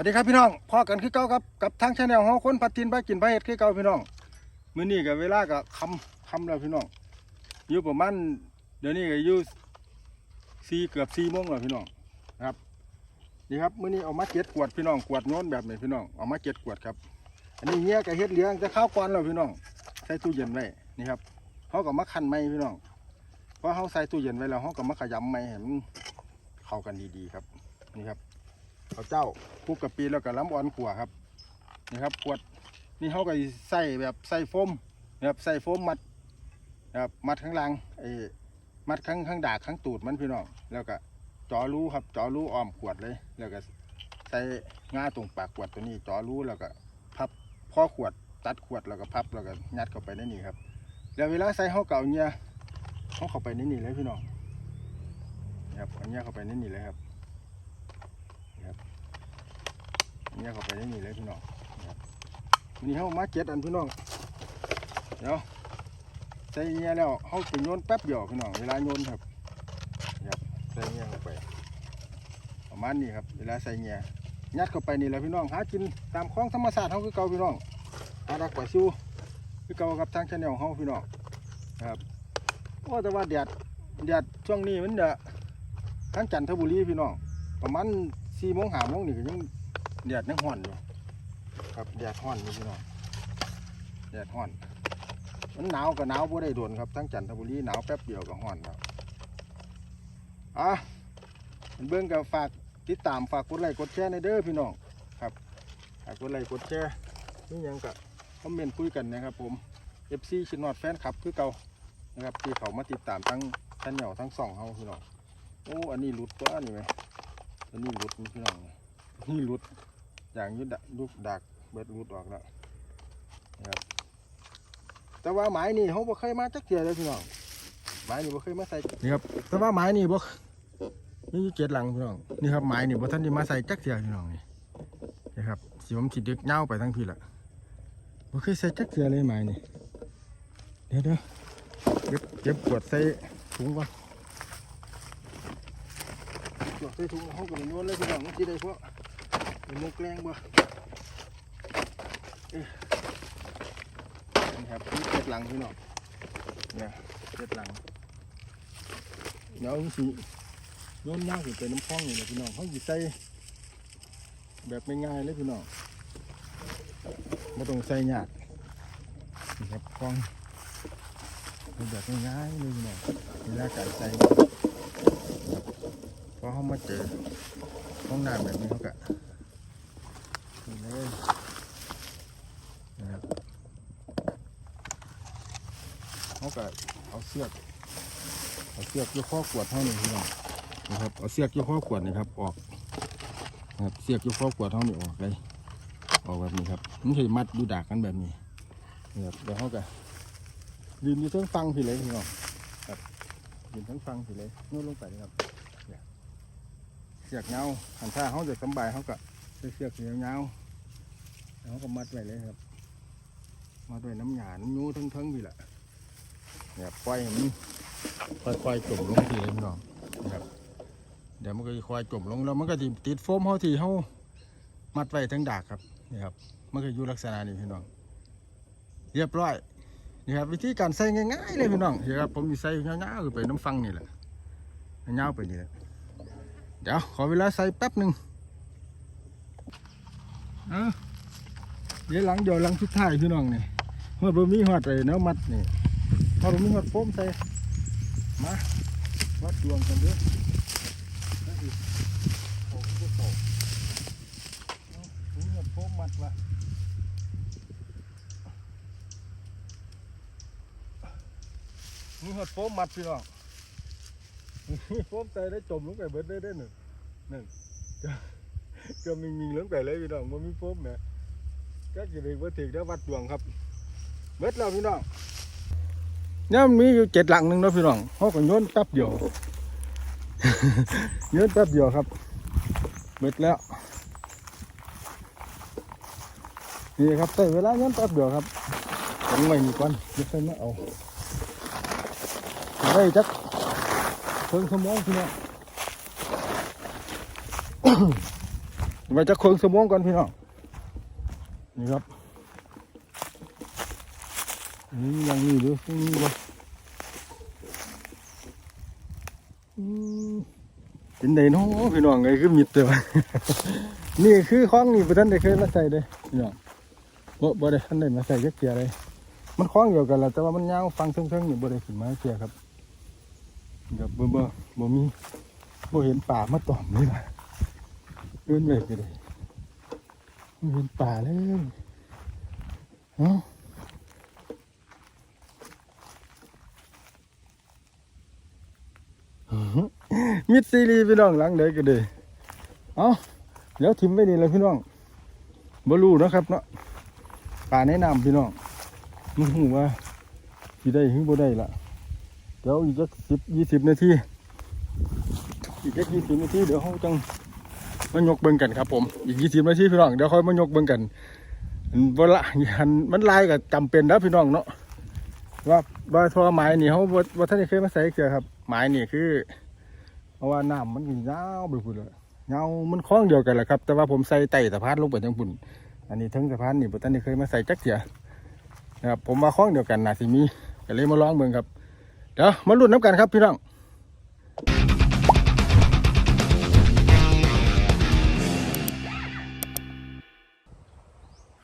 วัสดีครับพี่น้องพ่อกันคือเก่าครับกับทางชาแนลของคนพัดทินไปกินไปเห็ดคือเก่าพี่น้องมื้อนี้กับเวลากับคำคำแล้วพี่น้องอยู่ประมาณเดี๋ยวนี้ก็อยู่สี่เกือบสี่โมงแล้วพี่น้องนะครับนี่ครับมื้อนี้เอามาเก็ดขวดพี่น้องขวดโน้นแบบนี้พี่น้องเอามาเก็ดขวดครับ อันนี้เงี้ยกับเฮ็ดเลี้ยงจะข้าวก่อนแล้วพี่น้องใส่ตู้เย็นไว้นี่ครับเขาก็มาคันไม้พี่น้องเพราะเขาใส่ตู้เย็นไว้แล้วเขาก็มาขยำไม้ให้มันเข้ากันดีๆครับนี่ครับ ข้าเจ้าคุกกะปิแล้วก็ล้ำอ่อนขัวครับนี่ครับขวดนี่เขาก็ใส่แบบใส่โฟมนะครับใส่โฟมมัดนะครับมัดข้างล่างไอ้มัดข้างข้างดากข้างตูดมันพี่น้องแล้วก็จอรูครับจอรูอ้อมขวดเลย แล้วก็ใส่ง่าตรงปากขวดตัวนี้จอรูแล้วก็พับข้อขวดตัดขวดแล้วก็พับแล้วก็ยัดเข้าไปในนี่ครับ แล้วเวลาใส่เขาเก่าเนี่ยเขาเข้าไปในนี่เลยพี่น้องนะครับอาเนี่ยเข้าไปในนี่เลยครับ เนี่ยเข้าไปได้นี่เลยพี่น้องวันนี้เขามาเจ็ดอันพี่น้องเดี๋ยวใส่เนี่ยแล้วเขาไปโยนแป๊บเดียวพี่น้องเวลาโยนครับครับใส่เนี่ยเข้าไปประมาณนี้ครับเวลาใส่เนี่ยยัดเข้าไปนี่แหละพี่น้องหากินตามคลองธรรมศาสตร์เขาคือเก่าพี่น้องหาดักกว่าซิวคือเก่ากับทางชาแนลเขาพี่น้องครับโอ้แต่ว่าแดดแดดช่วงนี้มันเดะทางจันทบุรีพี่น้องประมาณสี่โมงห้าโมงนี่ก็ยัง แดดยังห่อนอยู่ครับแดดห่อนอยู่พี่น้องแดดห่อน มันหนาวก็หนาวบ่ได้โดนครับทั้งจันทบุรีหนาวแป๊บเดียวก็ห่อนแล้วอะเบิ่งกับฝากติดตามฝากกดไลค์กดแชร์ในเด้อพี่น้องครับฝากกดไลค์กดแชร์นี่ยังกับคอมเมนต์คุยกันนะครับผม FC ชินอดแฟนคลับคือเก่านะครับที่เขามาติดตามทั้งท่านเหนียวทั้งสองเฮาพี่น้องโอ้อันนี้หลุดตัวนี่ไหมอันนี้หลุดพี่น้องนี่รุด อย่างยุดดะลูกดักเบิดรุดออกแล้วนะครับแต่ว่าไม้นี่เขาบ่เคยมาจักเทียเลยพี่น้องไม้นี่บ่เคยมาใส่นี่ครับแต่ว่าไม้นี่บ่มีอยู่เจ็ดหลังพี่น้องนี่ครับไม้นี่บ่ท่านได้มาใส่จักเทียพี่น้องนี่นะครับสิผมสิดึกเงาวไปทั้งพี่ละบ่เคยใส่จักเทียเลยไม้นี่เดี๋ยวเดี๋ยวเก็บเก็บขวดใส่ถุงก่อนขวดใส่ถุงเขาก็เลยโยนเลยพี่น้องมันสิได้พวกเป็น มุกแรงบ่เอ้ยนี่ครับนี่เจ็ดหลังพี่น้องเนี่ยเจ็ดหลังเดี๋ยวสิโยนยากขึ้นไปน้ำคลองนี่นะพี่น้องเขาหยิบใส่แบบไม่ง่ายเลยพี่น้องไม่ต้องใส่หยากนี่ครับคลองแบบง่ายๆเลยพี่น้องเวลาการใส่ครับพอเขามาเจอห้องน้ำแบบนี้เขาก็ นี่เลยนะครับ เขาก็เอาเสือกเอาเสือกยี่ข้อขวดเท่านี้พี่น้องนะครับเอาเสือกยี่ข้อขวดนะครับออกนะครับเสือกยี่ข้อขวดเท่านี้ออกเลยออกแบบนี้ครับมันเคยมัดดูดากกันแบบนี้นะครับเดี๋ยวเขาก็ยืนอยู่ทั้งฟังพี่เลยพี่น้องครับยืนทั้งฟังพี่เลยนู่นลงไปนะครับเนี่ยเสือกเงาหันท่าเขาจะสบายเขาก็เสือกยาวๆแล้วก็มัดไว้เลยครับมัดไว้น้ำหยาน้ำยูทั้งๆพี่แหละ เนี่ยปล่อยให้มันค่อยๆจมลงทีเลยพี่น้องนะครับเดี๋ยวมันก็ค่อยจมลงแล้วมันก็ติดโฟมเขาทีเขามัดไว้ทั้งดากครับนี่ครับมันก็อยู่ลักษณะนี้พี่น้อง เรียบร้อยนี่ครับวิธีการใส่ง่ายๆเลยพี่น้องเดี๋ยวครับผมจะใส่เงาๆคือไปน้ำฟังนี่แหละเงาไปนี่แหละเดี๋ยวขอเวลาใส่แป๊บหนึ่งเอ้าเดี๋ยวหลังเดี๋ยวหลังสุดท้ายพี่น้องนี่หอดบะมีหอดเลยเนาะมัดนี่ หอดบะมีหอดโฟมใส่มาวัดดวงกันเด้อะโอ้โหโตเอามีหอดโฟมมัดว่ะมีหอดโฟมมัดพี่น้องโฟมใส่ได้จมลงไปเบิดได้ได้หนึ่งหนึ่งก็มีมีเหลืองไปเลยพี่น้องมันมีโฟมเนี่ยก็จะเป็นวัตถุได้วัดดวงครับเบิดแล้วพี่น้อง เนี่ยมันมีอยู่เจ็ดหลังหนึ่งนะพี่น้องเขาก็โยนแป๊บเดียวโยนแป๊บเดียวครับเบิดแล้วนี่ครับใช้เวลาโยนแป๊บเดียวครับผมไว้นี่ก่อนจะไปมาเอาได้จักเพิ่งชั่วงพี่น้องไว้จะเครื่งสมองก่อนพี่น้องนี่ครับ ยังมีดูยังมีบ่อืมเป็นไดเนาะพี่น้องไงคือมิดแต่ว่านี่คือของนี่บ่ทันได้เคยมาใส่เด้พี่น้องบ่บ่ได้ทันได้มาใส่จักเกียเลยมันคล้องเดียวกันแหละแต่ว่ามันยาวฟังเทิงๆนี่บ่ได้ขึ้นมาเกียครับกับบ่บ่บ่มีบ่เห็นป่ามาตอมเลยล่ะเดินไปก็ได้บ่เห็นป่าเลยเอ้า มิดซีรีพี่น้องหลังเด็กก็ด้เอ้าเดี๋ยวทิมไว้นี่เลยพี่น้องบ่รู้เนะครับเนาะป่าแนะนำพี่น้องมันหูว่าสิได้หรือบ่ได้ละเดี๋ยวอีกสักสิบยี่สิบนาทีอีกสักยี่สิบนาทีเดี๋ยวเขาจังมายกเบิ่งกันครับ ผมอีกยี่สิบนาทีพี่น้องเดี๋ยวค่อยมายกเบิ่งกันอันละอันมันลายก็จำเป็นนะพี่น้องเนาะว่าว่าทอไม้นี่เขาบ่บ่ท่านเคยมาใส่เกลือครับไม้นี่คือ เพราะว่าน้ำมันยาวไปพุ่นเลยยาวมันคล้องเดียวกันแหละครับ แต่ว่าผมใส่ไต่สะพานลงไปทั้งพุ่น อันนี้ทั้งสะพานนี่บ่ท่านได้เคยมาใส่จักเกียนะครับผมมาคล้องเดียวกันนะสิมีก็เลยมาลองเบิ่งครับเดี๋ยวมาลุ้นน้ำกันครับพี่น้อง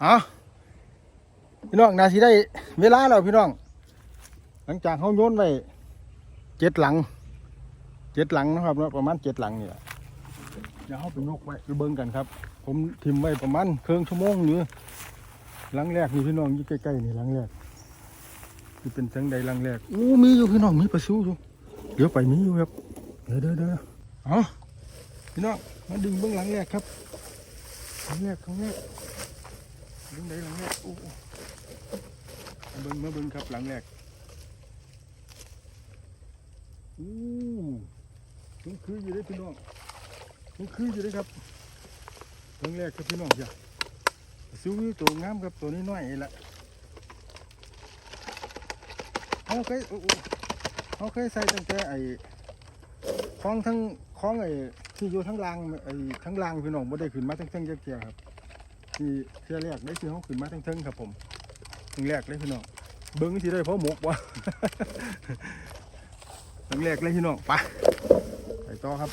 เอาพี่น้องนาสิได้เวลาแล้วพี่น้อง หลังจากเขาโยนไว้เจ็ดหลัง เจ็ดหลังนะครับประมาณเจ็ดหลังนี่แหละเดี๋ยวเขาไปยกไว้ไปเบิ่งกันครับ ผมทิมไว้ประมาณเครึ่งชั่วโมงหรือหลังแรกนี่พี่น้องอยู่ใกล้ๆนี่หลังแรกที่เป็นจังใดหลังแรกอู้มีอยู่พี่น้องมีปลาซิวอยู่เดี๋ยวไปมีอยู่ครับเดี๋ยวเดี๋ยวเดี๋ยวเอาพี่น้องมาดึงเบื้องหลังแรกครับหลังแรกหลังแรกดึงใดหลังแรกอู้อู้มาเบิ้งมาเบิ้งครับหลังแรกอู้ มันคืออยู่เด้พี่น้องมันคืออยู่เด้ครับหลังแรกครับพี่น้องจ้ะซิวอยู่ตัวงามครับตัวนี้น้อยละเขาเคยอู้อู้เขาเคยใส่ตั้งแต่ไอ้คล้องทั้งคล้องไอ้ที่อยู่ทั้งรางไอ้ทั้งรางพี่น้องบ่ได้ขึ้นมาทั้งเทิงจักเทียครับที่เทียแรกได้ที่เขาขึ้นมาทั้งเทิงครับผมทั้งแรกเลยพี่น้องเบิ้งที่ได้เพราะหมกวะทั้งแรกเลยพี่น้องไป ต่อครับ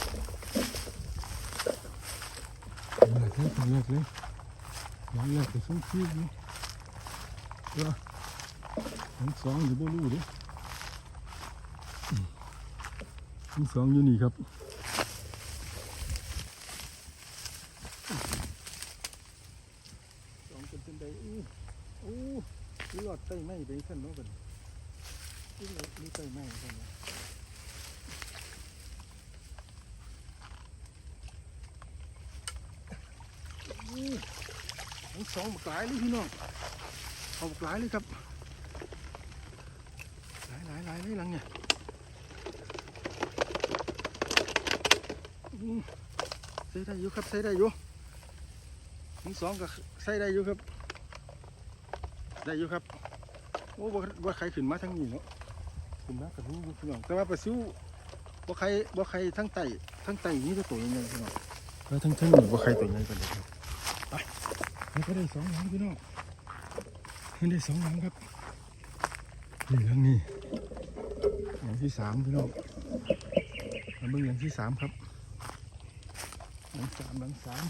ทั้งแรกเลยทั้งแรกเลยทั้งแรกไปส่งชีพนี่เด้อทั้งสองอยู่บ่รู้เดิทั้งสองอยู่นี่ครับสองเป็นเป็นใดอู้อู้นี่หลอดไต้ไม้ไปสั่นเนาะกันนี่หลอดนี่ไต้ไม้สั่นเนาะอู้ทั้ง สองบักหลายเลยพี่น้องเอาบักหลายเลยครับหลายหลายหลายเลยหลังเนี่ยใส่ได้อยู่ครับใส่ได้อยู่ทั้งสองก็ใส่ได้อยู่ครับ ได้อยู่ครับโอ้บ่ว่าใครขึ้นมาทั้งนี้เนาะขึ้นมากับรู้อยู่พี่น้องแต่ว่าปลาซิวบ่ใครบ่ใครทั้งไตทั้งไตนี่ก็ตัวใหญ่ๆพี่น้องแล้วทั้งทั้งนี่บ่ใครตัวใหญ่กันเลยครับ มันก็ได้สองหลังพี่น้องมันได้สองหลังครับนี่หลังนี้หลังที่สามพี่น้องมาเบิ่งหลังที่สามครับหลังสามหลังสาม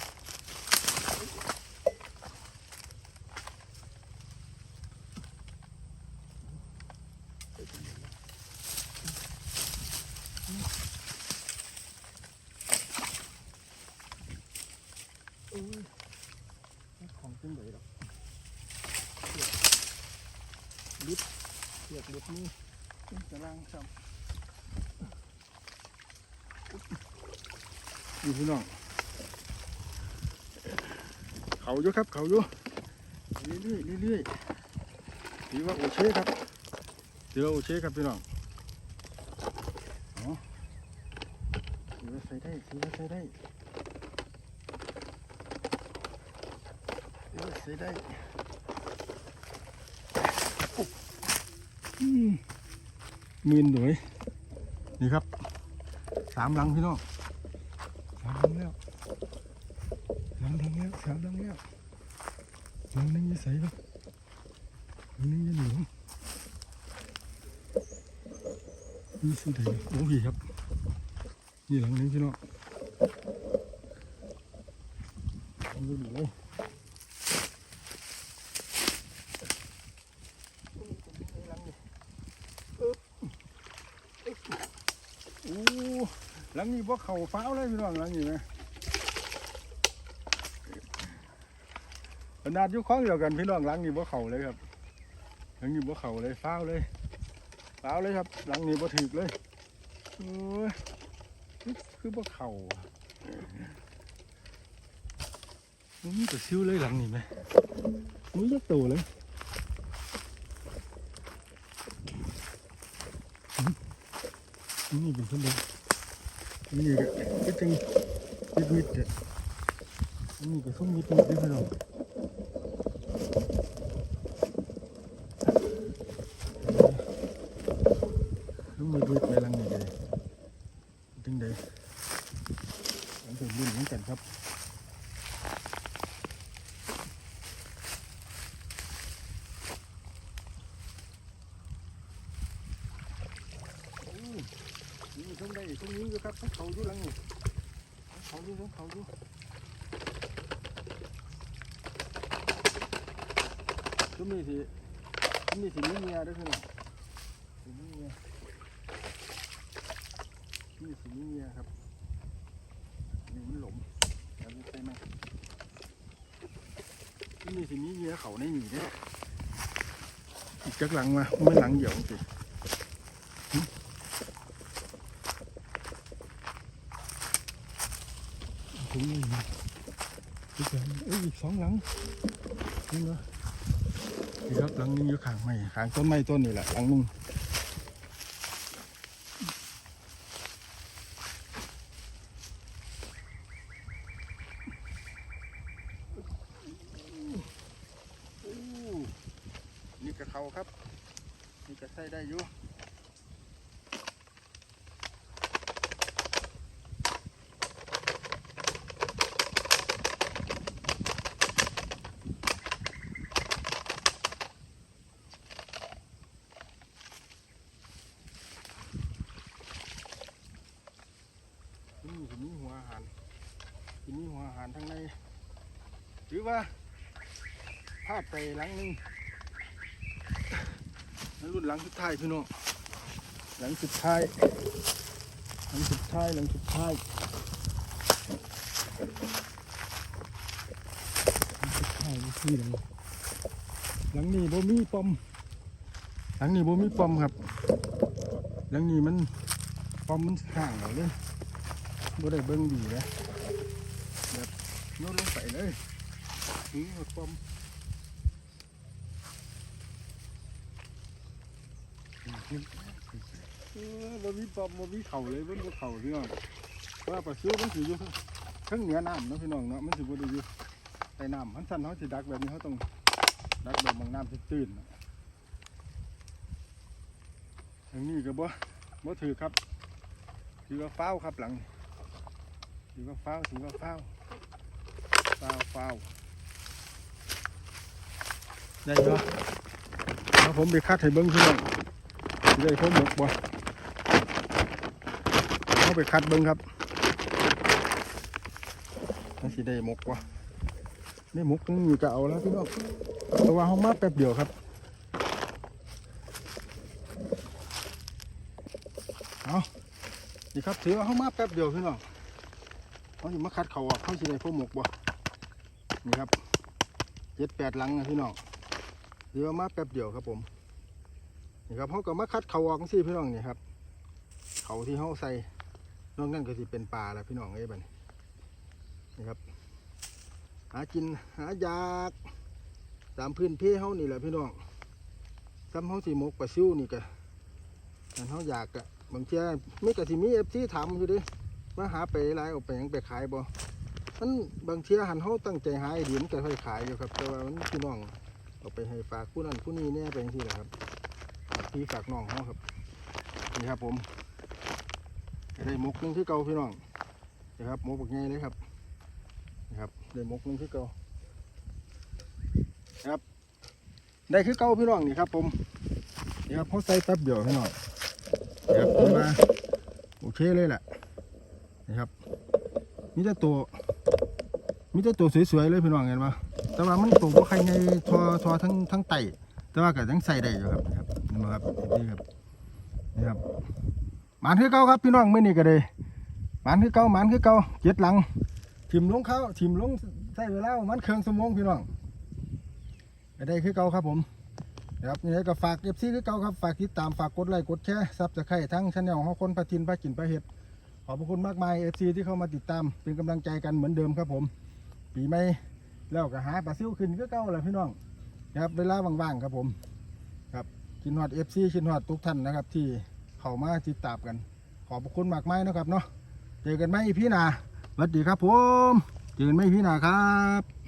โอ้ยของเป็นไหนหรอกลิด เสียบลิดนี่กำลังซ้ำนี่พี่น้อง เขาอยู่ครับ เขาอยู่เรื่อยๆเรื่อยๆถือว่าโอเคครับถือว่าโอเคครับพี่น้องถือว่าใส่ได้ถือว่าใส่ได้ถือว่าใส่ได้โอ้อื มีนหน่วยนี่ครับสามหลังพี่น้องสามหลังแล้วหลังดังแล้วสามดังแล้วหลังนึงอยี่ใส่แล้วหลังนึงอยี่หนูนี่สุดเลยโอ้ยครับ นี่หลังนึงพี่น้องหลังนึงอยู่เลยโอ้หลังนี้พวกเขาฟ้าวเลยพี่น้องหลังนี้ไหมขนาดยุคล้องเดียวกันพี่น้องหลังนี้บ่เข่าเลยครับหลังนี้บ่เข่าเลยฟ้าวเลยฟ้าวเลยครับ หลังนี้บ่ถึกเลยโอ้ยคือบ่เข่าอะนี่ก็ซิ้วเลยหลังนี้ไหมนี่ยักโตเลยอืม นี่เป็นคนเดียวนี่ก็ก็จังมิดมิดๆอะนี่ก็ส้มมิดมิดเด้อพี่น้องมาดูไปลังนี่เลยจึงได้มันเป็นรุ่นเหมือนกันครับโอ้นี่ต้องได้ตรงนี้อยู่ ครับต้องเขาอยู่หลังนี่ต้องเขาอยู่ต้องเขาอยู่ก็มีสิมีสิมีเมียด้วยพี่น้องสิมีเมียนี่สีนี้เนี่ยครับนี่มันหลมแล้วใช่ไหมนี่สีนี้เนี่ยเขาในหนีได้อีกจักหลังมาไม่หลังเหี่ยวสิหึ ถุงนี่อีกหลังอีกสองหลังนี่เหรอนี่ครับหลังนึงอยู่ข้างไม้ข้างต้นไม้ต้นนี่แหละหลังนึง อู้นี่กระเขาครับ นี่กระใส่ได้อยู่นี่ทีนี้หัวอาหารทีนี้หัวอาหารทั้งในถือว่า พลาไปหลังนึงนั่นรุ่นหลังสุดท้ายพี่น้องหลังสุดท้ายหลังสุดท้ายหลังสุดท้ายหลังสุดท้ายนี่หลังหลังนี้บ่มีปอมหลังนี้บ่มีปอมครับ หลังนี้มันปอมมันห่างเลยบ่ได้เบิ่งดีเลยแบบโยนลงไปเลยนี่ปอม เออบ่มีปอมบ่มีเข่าเลยมันบ่เข่าพี่น้องเพราว่าปลาซิวมันสิอยู่ข้างเหนือน้ำเนาะพี่น้องเนาะมันสิบ่ได้อยู่ใต้น้ำมันสั่นเขาสิดักแบบนี้เขาต้องดักแบบบางน้ำที่ตื้นน่ะทางนี้ก็บ่บ่ถือครับถือว่าฟ้าครับหลังถือว่าฟ้าถือว่าฟ้าวฟ้าวฟ้าได้บ่เอาผมไปคัดให้เบิ่งพี่น้อง ได้เขาหมกบ่เขาไปคัดเบิ้งครับนสิได้หมกบ่ได้หมกนึงอยู่ก็เอาแล้วพี่น้องเราะว่าเขามาแป๊บเดียวครับเอานี่ครับถือว่าเขามาแป๊บเดียวพี่น้องเขาสิมาคัดเขาออกเขาสิได้พวกหมกบ่นี่ครับเจ็ดแปดหลังนะพี่น้องถือว่ามาแป๊บเดียวครับผม นี่ครับเขาก็มาคัดเขาออกสิพี่น้องนี่ครับ เขาที่เขาใส่นอกนั้นก็สิเป็นปลาแล้วพี่น้องเอ้ยบัดนนี่ครับ หากินหายากตามพื้นที่เขานี่แหละพี่น้องซ้ำเขาสีมกปลาซิวนี่ก็กันเขาอยากอะบางเทีไม่กะสิมีเอฟซีถามอยู่ดิว่าหาไปไรเอาไปยังไปขายบ่มันบางเทีหันเขาตั้งใจหาไอ้ดีมันก็ค่อยขายอยู่ครับ แต่ว่ามันพี่น้องเอาไปให้ฝากผู้นั้นผู้นี้แน่ไปที่แหละครับ พี่ฝากน้องเขาครับนี่ครับผมได้มกหนึงที่เก่าพี่น้องนี่ครับมกแบักใหญ่เลยครับนะครับได้มกหนึงคือเก่านะครับ ได้คือเก่าพี่น้องนี่ครับ ผมนี่ครับเขาใส่แป๊บเดียวพี่น้องนะครับผมว่าโอเคเลยแหละนะครับมีแต่ตัวมีแต่ตัวสวยๆเลยพี่น้องเห็นปะแต่ว่ามันตัวว่าใครในทอทอทั้งทั้งไตแต่ว่าก็ทั้งใส่ได้อยู่ครับ นะครับนี่ครับนี่ครับหมานคือเก่าครับพี่น้องไม่นี่ก็เลยหมานคือเก่าหมานคือเก่าเจ็ดหลังถิ่มลงเขาถิ่มลงใส่เวลามันเครื่องสมงพี่น้องก็ได้คือเก่าครับผมนะครับยังไงก็ฝากเอฟซีคือเก่าครับฝากติดตามฝากกดไลค์กดแชร์ซับสไครต์ทั้งช anel ของคนพาทินพากินพาเห็ดขอบพระคุณมากมายเอฟซีที่เข้ามาติดตามเป็นกำลังใจกันเหมือนเดิมครับผม ปีใหม่แล้วก็หาปลาซิวขึ้นก็เก่าแหละพี่น้องนะครับเวลาว่างๆครับผม ชินฮอดเอฟซีชินฮอดทุกท่านนะครับ ที่เข้ามาติดตามกัน ขอบคุณมากมายนะครับเนาะเจอกันไหมพี่นาสวัสดีครับผม เจอกันไหมพี่นาครับ